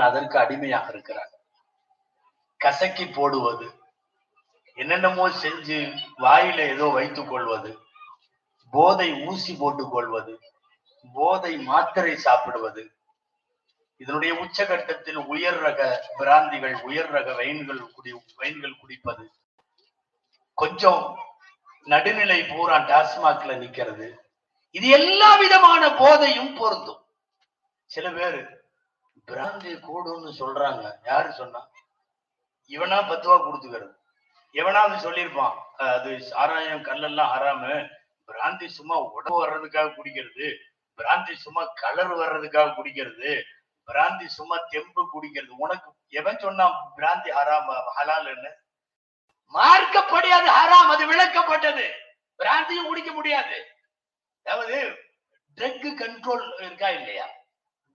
அதற்கு அடிமையாக இருக்கிறார். கசக்கி போடுவது என்னென்னமோ செஞ்சு வாயில ஏதோ வைத்துக் கொள்வது போதை ஊசி போட்டுக் கொள்வது போதை மாத்திரை சாப்பிடுவது இதனுடைய உச்சகட்டத்தில் உயர் ரக பிராந்திகள் உயர் ரக வைன்கள் குடி வைன்கள் குடிப்பது கொஞ்சம் நடுநிலை பூரா டாஸ்மாக்ல நிக்கிறது. இது எல்லா விதமான போதையும் பொருந்தும். சில பேரு பிராந்தி கூடுன்னு சொல்றாங்க. யாரு சொன்னா? இவனா பத்து ரூபா கொடுத்துக்கிறது எவனாவது சொல்லியிருப்பான் அது சாராயம் கல்லெல்லாம் ஆறாம பிராந்தி சும்மா உடம்பு வர்றதுக்காக குடிக்கிறது பிராந்தி சும்மா கலர் வர்றதுக்காக குடிக்கிறது பிராந்தி சும்மா தெம்பு குடிக்கிறது. உனக்கு எவன் சொன்னான் பிராந்தி ஹராம் ஹலால்னு மார்க்கப்படி அது ஹராம் அது விளக்கப்பட்டது. பிராந்தியும் குடிக்க முடியாது. அதாவது ட்ரக் கண்ட்ரோல் இருக்கா இல்லையா?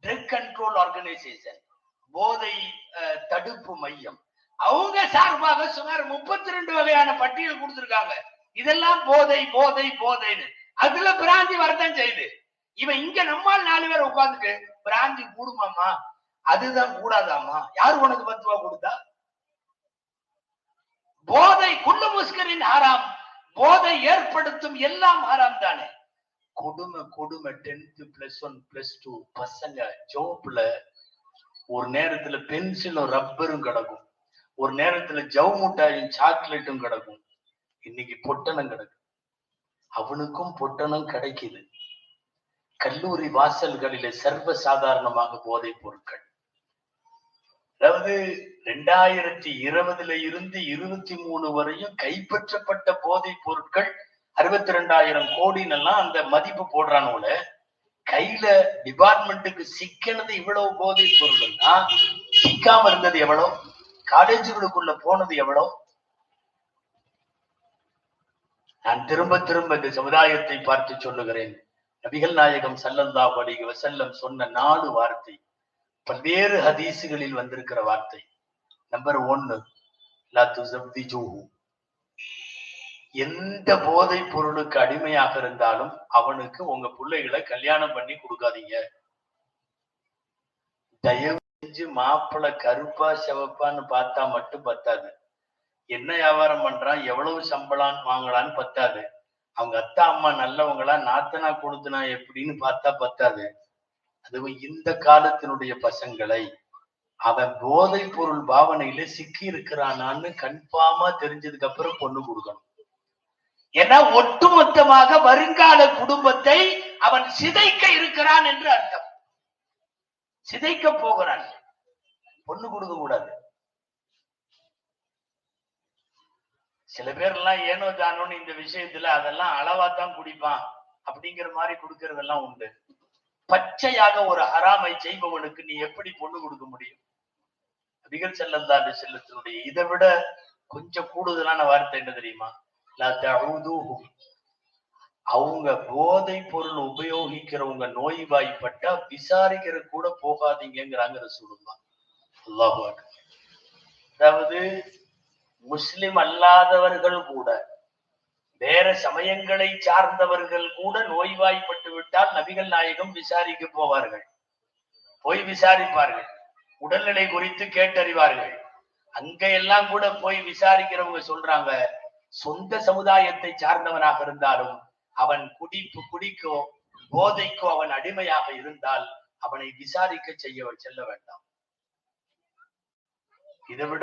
ட்ரக் கண்ட்ரோல் ஆர்கனைசேஷன் போதை தடுப்பு மையம். அவங்க சார்பாக சுமார் முப்பத்தி ரெண்டு வகையான பட்டியல் கொடுத்திருக்காங்க. இதெல்லாம் போதை போதை போதைன்னு. அதுல பிராந்தி வரதான் செய்யுது. இவன் இங்க நம்மால் நாலு பேர் உட்காந்துட்டு பிராந்தி கூடுமாமா அதுதான் கூடாதாமா யார் உனக்கு பத்து ரூபா கொடுத்தா? போதை குண்டு முஸ்கரின் ஆறாம் போதை ஏற்படுத்தும் எல்லாம் ஆறாம் தானே. கொடுமை கொடுமை tenth plus one plus two பசங்க ஜோப்ல ஒரு நேரத்துல பென்சிலும் ரப்பரும் கிடக்கும். ஒரு நேரத்துல ஜவு முட்டாயும் சாக்லேட்டும் கிடக்கும். இன்னைக்கு பொட்டணம் கிடக்கு. அவனுக்கும் பொட்டணம் கிடைக்குது. கல்லூரி வாசல்களிலே சர்வ சாதாரணமாக போதைப் பொருட்கள். அதாவது ரெண்டாயிரத்தி இருபதுல இருந்து இருபத்தி மூணு வரையும் கைப்பற்றப்பட்ட போதைப் பொருட்கள் அறுபத்தி ரெண்டாயிரம் கோடினெல்லாம் அந்த மதிப்பு போடுறானோல கையில டிபார்ட்மெண்ட்டுக்கு சிக்கினது இவ்வளவு போதை பொருள்னா சிக்காம இருந்தது எவ்வளவு? காலேஜுகளுக்குள்ள போனது எவ்வளோ நான் திரும்ப திரும்ப இந்த சமுதாயத்தை பார்த்து சொல்லுகிறேன். நபிகள் நாயகம் சல்லந்தா அலைஹி வசல்லம் சொன்ன நாலு வார்த்தை பல்வேறு ஹதீசுகளில் வந்திருக்கிற வார்த்தை. நம்பர் ஒன்னு லா துஸவ்விஜூஹு. எந்த போதை பொருளுக்கு அடிமையாக இருந்தாலும் அவனுக்கு உங்க பிள்ளைகளை கல்யாணம் பண்ணி கொடுக்காதீங்க. தயவு செஞ்சு மாப்பிள்ள கருப்பா சிவப்பான்னு பார்த்தா மட்டும் பத்தாது. என்ன வியாபாரம் பண்றான் எவ்வளவு சம்பளம் வாங்கலான்னு பத்தாது. அவங்க அத்தா அம்மா நல்லவங்களா நாத்தனா கொடுத்தனா எப்படின்னு பார்த்தா பத்தாது. அதுவும் இந்த காலத்தினுடைய பசங்களை அவன் போதை பொருள் பாவனையில சிக்கி இருக்கிறானான்னு கன்ஃபார்மா தெரிஞ்சதுக்கு அப்புறம் பொண்ணு கொடுக்கணும். ஏன்னா ஒட்டுமொத்தமாக வருங்கால குடும்பத்தை அவன் சிதைக்க இருக்கிறான் என்று அர்த்தம். சிதைக்க போகிறான். பொண்ணு கொடுக்க கூடாது. சில பேர் எல்லாம் ஏனோ தானோன்னு இந்த விஷயத்துல அதெல்லாம் அளவாத்தான் குடிப்பான். அப்படிங்கிற மாதிரி கொடுக்கறதெல்லாம் உண்டு. பச்சையாக ஒரு ஹராமை செய்பவனுக்கு நீ எப்படி பொண்ணு கொடுக்க முடியும்? அதிகர் செல்லந்தாண்டு செல்லத்தினுடைய இதை விட கொஞ்சம் கூடுதலான வார்த்தை என்ன தெரியுமா? அவங்க போதை பொருள் உபயோகிக்கிறவங்க நோய்வாய்ப்பட்டா விசாரிக்கிற கூட போகாதீங்கிறாங்க சொல்லுவாங்க அல்லாஹு அதாவது முஸ்லிம் அல்லாதவர்கள் கூட வேற சமயங்களை சார்ந்தவர்கள் கூட நோய்வாய்ப்பட்டு விட்டால் நபிகள் நாயகம் விசாரிக்க போவார்கள். போய் விசாரிப்பார்கள். உடல்நிலை குறித்து கேட்டறிவார்கள். அங்க எல்லாம் கூட போய் விசாரிக்கிறவங்க சொல்றாங்க சொந்த சமுதாயத்தை சார்ந்தவனாக இருந்தாலும் அவன் குடிப்பு குடிக்கோ போதைக்கோ அவன் அடிமையாக இருந்தால் அவனை விசாரிக்க செய்ய செல்ல வேண்டாம். இதை விட